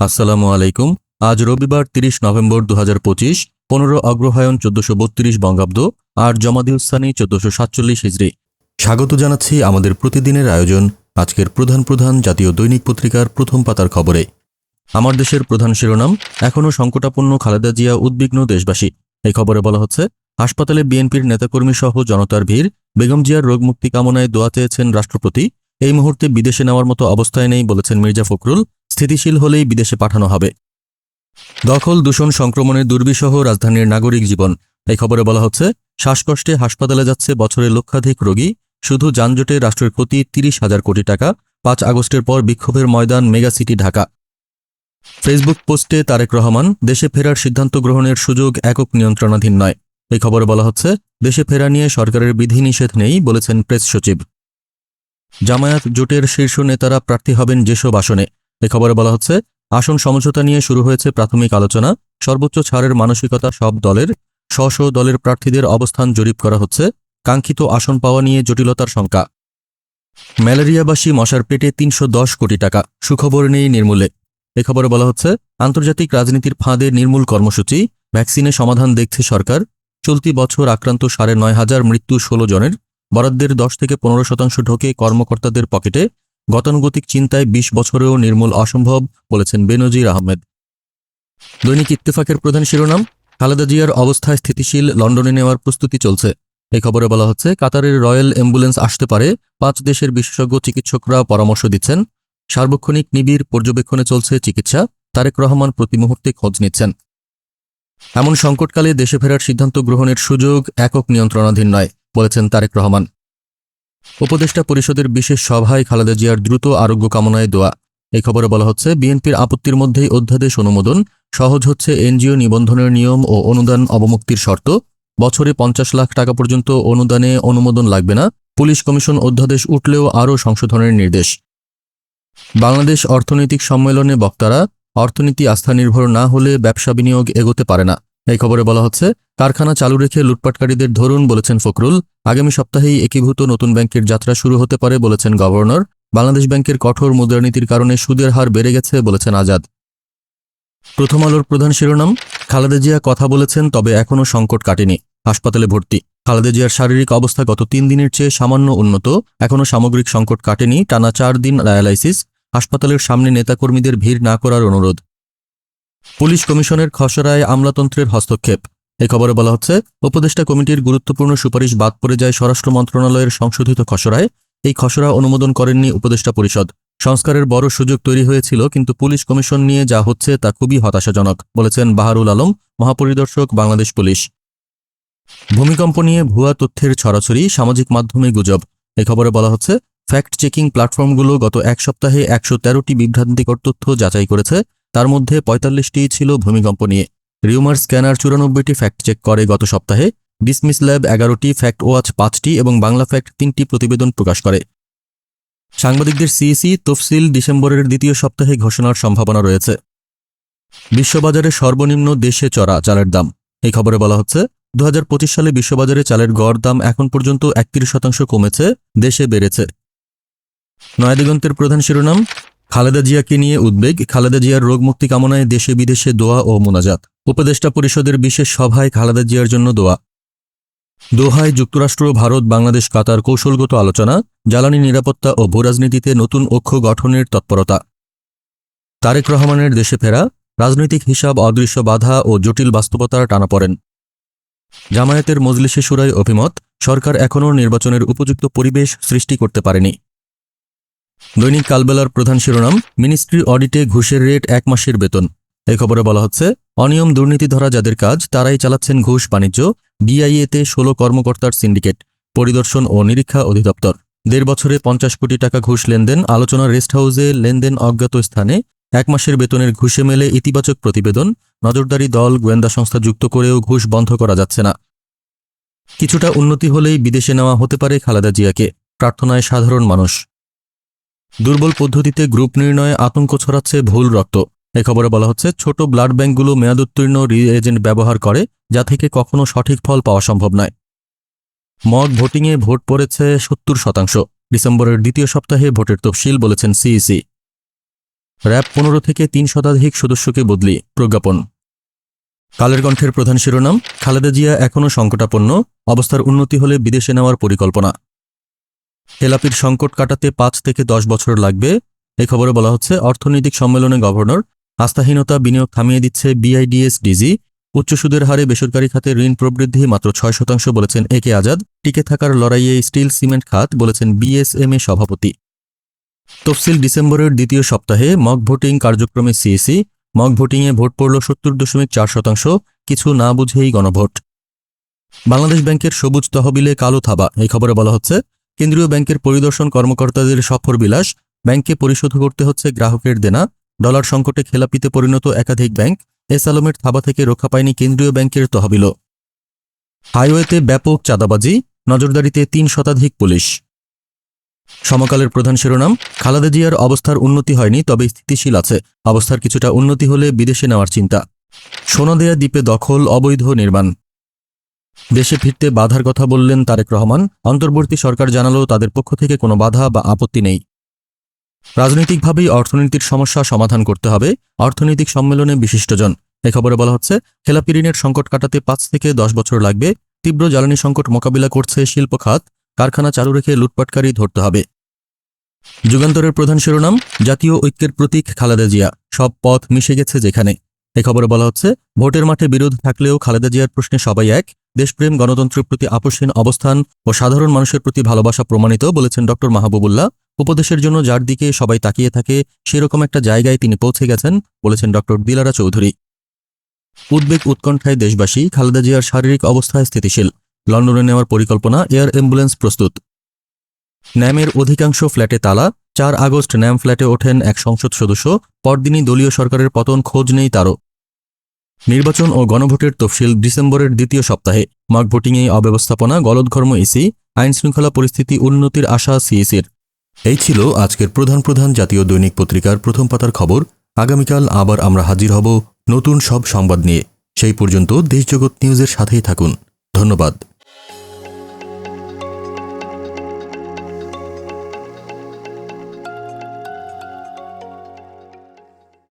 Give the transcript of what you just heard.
আসসালামু আলাইকুম। আজ রবিবার তিরিশ নভেম্বর দু হাজার পঁচিশ, পনেরো অগ্রহায়ণ চোদ্দশো বত্রিশ বঙ্গাব্দ, আর জমাদিউসানি চোদ্দশো সাতচল্লিশ হিজড়ি। স্বাগত জানাচ্ছি আমাদের প্রতিদিনের আয়োজন, আজকের প্রধান প্রধান জাতীয় দৈনিক পত্রিকার প্রথম পাতার খবরে। আমার দেশের প্রধান শিরোনাম এখনও সংকটাপন্ন খালেদা জিয়া উদ্বিগ্ন দেশবাসী। এই খবরে বলা হচ্ছে, হাসপাতালে বিএনপির নেতাকর্মী সহ জনতার ভিড়, বেগম জিয়ার রোগমুক্তি কামনায় দোয়া চেয়েছেন রাষ্ট্রপতি, এই মুহূর্তে বিদেশে নেওয়ার মতো অবস্থায় নেই বলেছেন মির্জা ফখরুল স্থিতিশীল হলেই বিদেশে পাঠানো হবে। দখল, দূষণ, সংক্রমণের দুর্বিষহ রাজধানীর নাগরিক জীবন। এই খবরে বলা হচ্ছে, শ্বাসকষ্টে হাসপাতালে যাচ্ছে বছরে লক্ষাধিক রোগী। শুধু যানজটে রাষ্ট্রের ক্ষতি তিরিশ হাজার কোটি টাকা, পাঁচ আগস্টের পর বিক্ষোভের ময়দান মেগাসিটি ঢাকা। ফেসবুক পোস্টে তারেক রহমান, দেশে ফেরার সিদ্ধান্ত গ্রহণের সুযোগ একক নিয়ন্ত্রণাধীন নয়। এই খবরে বলা হচ্ছে, দেশে ফেরা নিয়ে সরকারের বিধিনিষেধ নেই বলেছেন প্রেস সচিব। জামায়াত জোটের শীর্ষ নেতারা প্রার্থী হবেন যেসব আসনে। এ খবরে বলা হচ্ছে, আসন সমঝোতা নিয়ে শুরু হয়েছে প্রাথমিক আলোচনা। সর্বোচ্চ ছাড়ের মানসিকতা সব দলের স্ব দলের প্রার্থীদের অবস্থান জরিপ করা হচ্ছে, কাঙ্ক্ষিত আসন পাওয়া নিয়ে জটিলতার শঙ্কা। ম্যালেরিয়াবাসী মশার পেটে তিনশো দশ কোটি টাকা, সুখবর নেই নির্মূলে। এ খবরে বলা হচ্ছে, আন্তর্জাতিক রাজনীতির ফাঁদে নির্মূল কর্মসূচি ভ্যাকসিনে সমাধান দেখছে সরকার। চলতি বছর আক্রান্ত সাড়ে নয় হাজার মৃত্যু ষোলো জনের, বরাদ্দের দশ থেকে পনেরো শতাংশ ঢোকে কর্মকর্তাদের পকেটে গতানুগতিক চিন্তায় ২০ বছরেও নির্মূল অসম্ভব, বলেছেন বেনজির আহমেদ। দৈনিক ইত্তেফাকের প্রধান শিরোনাম, খালেদা জিয়ার অবস্থায় স্থিতিশীল, লন্ডনে নেওয়ার প্রস্তুতি চলছে। এই খবরে বলা হচ্ছে, কাতারের রয়্যাল অ্যাম্বুলেন্স আসতে পারে, পাঁচ দেশের বিশেষজ্ঞ চিকিৎসকরা পরামর্শ দিচ্ছেন। সার্বক্ষণিক নিবিড় পর্যবেক্ষণে চলছে চিকিৎসা, তারেক রহমান প্রতি মুহূর্তে খোঁজ নিচ্ছেন। এমন সংকটকালে দেশে ফেরার সিদ্ধান্ত গ্রহণের সুযোগ একক নিয়ন্ত্রণাধীন নয়, বলেছেন তারেক রহমান। উপদেষ্টা পরিষদের বিশেষ সভায় খালেদা জিয়ার দ্রুত আরোগ্য কামনায় দোয়া। এই খবরে বলা হচ্ছে, বিএনপির আপত্তির মধ্যেই অধ্যাদেশ অনুমোদন, সহজ হচ্ছে এনজিও নিবন্ধনের নিয়ম ও অনুদান অবমুক্তির শর্ত। বছরে পঞ্চাশ লাখ টাকা পর্যন্ত অনুদানে অনুমোদন লাগবে না, পুলিশ কমিশন অধ্যাদেশ উঠলেও আরও সংশোধনের নির্দেশ। বাংলাদেশ অর্থনৈতিক সম্মেলনে বক্তারা, অর্থনীতি আস্থা নির্ভর না হলে ব্যবসা বিনিয়োগ এগোতে পারে না। এই খবরে বলা হচ্ছে, কারখানা চালু রেখে লুটপাটকারীদের ধরুন বলেছেন ফখরুল। আগামী সপ্তাহেই একীভূত নতুন ব্যাংকের যাত্রা শুরু হতে পারে বলেছেন গভর্নর। বাংলাদেশ ব্যাংকের কঠোর মুদ্রানীতির কারণে সুদের হার বেড়ে গেছে বলেছেন আজাদ। প্রথম আলোর প্রধান শিরোনাম, খালেদা জিয়া কথা বলেছেন তবে এখনও সংকট কাটেনি। হাসপাতালে ভর্তি। খালেদা জিয়ার শারীরিক অবস্থা গত তিন দিনের চেয়ে সামান্য উন্নত। এখনও সামগ্রিক সংকট কাটেনি, টানা চার দিন ডায়ালাইসিস। হাসপাতালের সামনে নেতাকর্মীদের ভিড় না করার অনুরোধ। পুলিশ কমিশনের খসড়ায় আমলাতন্ত্রের হস্তক্ষেপ। এ খবরে বলা হচ্ছে, উপদেষ্টা কমিটির গুরুত্বপূর্ণ সুপারিশ বাদ পড়ে যায় স্বরাষ্ট্র মন্ত্রণালয়ের সংশোধিত খসড়ায়। এই খসড়া অনুমোদন করেননি উপদেষ্টা পরিষদ। সংস্কারের বড় সুযোগ তৈরি হয়েছিল, কিন্তু পুলিশ কমিশন নিয়ে যা হচ্ছে তা খুবই হতাশাজনক, বলেছেন বাহারুল আলম, মহাপরিদর্শক, বাংলাদেশ পুলিশ। ভূমিকম্প নিয়ে ভুয়া তথ্যের ছড়াছড়ি, সামাজিক মাধ্যমে গুজব। এ খবরে বলা হচ্ছে ফ্যাক্ট চেকিং প্ল্যাটফর্মগুলো গত এক সপ্তাহে একশো তেরোটি বিভ্রান্তিকর তথ্য যাচাই করেছে। তার মধ্যে পঁয়তাল্লিশটি ছিল ভূমিকম্প নিয়ে। রিউমার স্ক্যানার চুরানব্বইটি ফ্যাক্ট চেক করে গত সপ্তাহে। ডিসমিস ল্যাব এগারোটি, ফ্যাক্ট ওয়াচ পাঁচটি এবং বাংলা ফ্যাক্ট তিনটি প্রতিবেদন প্রকাশ করে। সাংবাদিকদের সিইসি তফসিল ডিসেম্বরের দ্বিতীয় সপ্তাহে ঘোষণার সম্ভাবনা রয়েছে। বিশ্ববাজারে সর্বনিম্ন দেশে চড়া চালের দাম। এই খবরে বলা হচ্ছে দু হাজার পঁচিশ সালে বিশ্ববাজারে চালের গড় দাম এখন পর্যন্ত একত্রিশ শতাংশ কমেছে, দেশে বেড়েছে। নয়াদিগন্তের প্রধান শিরোনাম খালেদা জিয়াকে নিয়ে উদ্বেগ, খালেদা জিয়ার রোগমুক্তি কামনায় দেশে বিদেশে দোয়া ও মোনাজাত। উপদেষ্টা পরিষদের বিশেষ সভায় খালেদা জিয়ার জন্য দোয়া। দোহায় যুক্তরাষ্ট্র, ভারত, বাংলাদেশ, কাতার কৌশলগত আলোচনা, জ্বালানি নিরাপত্তা ও ভূরাজনীতিতে নতুন অক্ষ গঠনের তৎপরতা। তারেক রহমানের দেশে ফেরা, রাজনৈতিক হিসাব অদৃশ্য বাধা ও জটিল বাস্তবতার টানাপড়েন জামায়াতের মজলিসে সুরায় অভিমত, সরকার এখনও নির্বাচনের উপযুক্ত পরিবেশ সৃষ্টি করতে পারেনি। দৈনিক কালবেলার প্রধান শিরোনাম, মিনিস্ট্রি অডিটে ঘুষের রেট এক মাসের বেতন। এই খবরে বলা হচ্ছে, অনিয়ম দুর্নীতি ধরা যাদের কাজ, তারাই চালাচ্ছেন ঘুষ বাণিজ্য, বিআইএতে ষোলো কর্মকর্তার সিন্ডিকেট, পরিদর্শন ও নিরীক্ষা অধিদপ্তর। দেড় বছরে পঞ্চাশ কোটি টাকা ঘুষ লেনদেন, আলোচনা রেস্ট হাউসে লেনদেন অজ্ঞাত স্থানে, এক মাসের বেতনের ঘুষে মেলে ইতিবাচক প্রতিবেদন, নজরদারি দল গোয়েন্দা সংস্থা যুক্ত করেও ঘুষ বন্ধ করা যাচ্ছে না। কিছুটা উন্নতি হলেই বিদেশে নেওয়া হতে পারে খালেদা জিয়াকে, প্রার্থনায় সাধারণ মানুষ। দুর্বল পদ্ধতিতে গ্রুপ নির্ণয়ে আতঙ্ক ছড়াচ্ছে ভুল রক্ত। এ খবরে বলা হচ্ছে, ছোট ব্লাড ব্যাঙ্কগুলো মেয়াদোত্তীর্ণ রিএজেন্ট ব্যবহার করে, যা থেকে কখনো সঠিক ফল পাওয়া সম্ভব নয়। মগ ভোটিংয়ে ভোট পড়েছে সত্তর শতাংশ। ডিসেম্বরের দ্বিতীয় সপ্তাহে ভোটের তফসিল বলেছেন সিইসি। র্যাব পনেরো থেকে তিন শতাধিক সদস্যকে বদলি, প্রজ্ঞাপন। কালের কণ্ঠের প্রধান শিরোনাম, খালেদা জিয়া এখনও সংকটাপন্ন, অবস্থার উন্নতি হলে বিদেশে নেওয়ার পরিকল্পনা। হেলাপির সংকট কাটাতে পাঁচ থেকে দশ বছর লাগবে। এই খবরে বলা হচ্ছে, অর্থনৈতিক সম্মেলনে গভর্নর আস্থাহীনতা বিনিয়োগ থামিয়ে দিচ্ছে বিআইডিএস ডিজি। উচ্চ সুদের হারে বেসরকারি খাতে ঋণ প্রবৃদ্ধি মাত্র ছয় শতাংশ বলেছেন এ কে আজাদ। টিকে থাকার লড়াইয়ে স্টিল সিমেন্ট খাত বলেছেন বিএসএমএ সভাপতি। তফসিল ডিসেম্বরের দ্বিতীয় সপ্তাহে মক ভোটিং কার্যক্রমে সিএসি। মক ভোটিংয়ে ভোট পড়ল সত্তর দশমিক চার শতাংশ, কিছু না বুঝেই গণভোট। বাংলাদেশ ব্যাংকের সবুজ তহবিলে কালো থাবা এই খবরে বলা হচ্ছে কেন্দ্রীয় ব্যাংকের পরিদর্শন কর্মকর্তাদের সফর বিলাস ব্যাংকে পরিশোধ করতে হচ্ছে গ্রাহকের দেনা, ডলার সংকটে খেলাপিতে পরিণত একাধিক ব্যাংক, এস আলমের থাবা থেকে রক্ষা পায়নি কেন্দ্রীয় ব্যাংকের তহবিলও। হাইওয়েতে ব্যাপক চাঁদাবাজি, নজরদারিতে তিন শতাধিক পুলিশ। সমকালের প্রধান শিরোনাম, খালেদা জিয়ার অবস্থার উন্নতি হয়নি, তবে স্থিতিশীল আছে। অবস্থার কিছুটা উন্নতি হলে বিদেশে নেওয়ার চিন্তা। সোনাদেয়া দ্বীপে দখল, অবৈধ নির্মাণ। দেশে ফিরতে বাধার কথা বললেন তারেক রহমান। অন্তর্বর্তী সরকার জানালো তাদের পক্ষ থেকে কোনো বাধা বা আপত্তি নেই। রাজনৈতিকভাবেই অর্থনীতির সমস্যা সমাধান করতে হবে। অর্থনৈতিক সম্মেলনে বিশিষ্টজন। এ খবরে বলা হচ্ছে, খেলাপি ঋণের সংকট কাটাতে পাঁচ থেকে দশ বছর লাগবে। তীব্র জ্বালানি সংকট মোকাবিলা করছে শিল্প খাত। কারখানা চালু রেখে লুটপাটকারী ধরতে হবে। যুগান্তরের প্রধান শিরোনাম, জাতীয় ঐক্যের প্রতীক খালেদা জিয়া। সব পথ মিশে গেছে যেখানে। এ খবরে বলা হচ্ছে, ভোটের মাঠে বিরোধ থাকলেও খালেদা জিয়ার প্রশ্নে সবাই এক। দেশপ্রেম, গণতন্ত্রের প্রতি আপোষহীন অবস্থান ও সাধারণ মানুষের প্রতি ভালোবাসা প্রমাণিত বলেছেন ড মাহবুবুল্লাহ। উপদেশের জন্য যার দিকে সবাই তাকিয়ে থাকে, সেরকম একটা জায়গায় তিনি পৌঁছে গেছেন, বলেছেন ড দিলারা চৌধুরী। উদ্বেগ উৎকণ্ঠায় দেশবাসী, খালেদা জিয়ার শারীরিক অবস্থায় স্থিতিশীল। লন্ডনে নেওয়ার পরিকল্পনা, এয়ার অ্যাম্বুলেন্স প্রস্তুত। ন্যামের অধিকাংশ ফ্ল্যাটে তালা, চার আগস্ট ন্যাম ফ্ল্যাটে ওঠেন এক সংসদ সদস্য, পরদিনই দলীয় সরকারের পতন খোঁজ নেই তারও। নির্বাচন ও গণভোটের তফসিল ডিসেম্বরের দ্বিতীয় সপ্তাহে। মক ভোটিংয়ে অব্যবস্থাপনা, গলদঘর্ম ইসি আইন শৃঙ্খলা পরিস্থিতি উন্নতির আশা সিইসির এই ছিল আজকের প্রধান প্রধান জাতীয় দৈনিক পত্রিকার প্রথম পাতার খবর। আগামীকাল আবার আমরা হাজির হব নতুন সব সংবাদ নিয়ে। সেই পর্যন্ত দেশজগৎ নিউজের সাথেই থাকুন। ধন্যবাদ।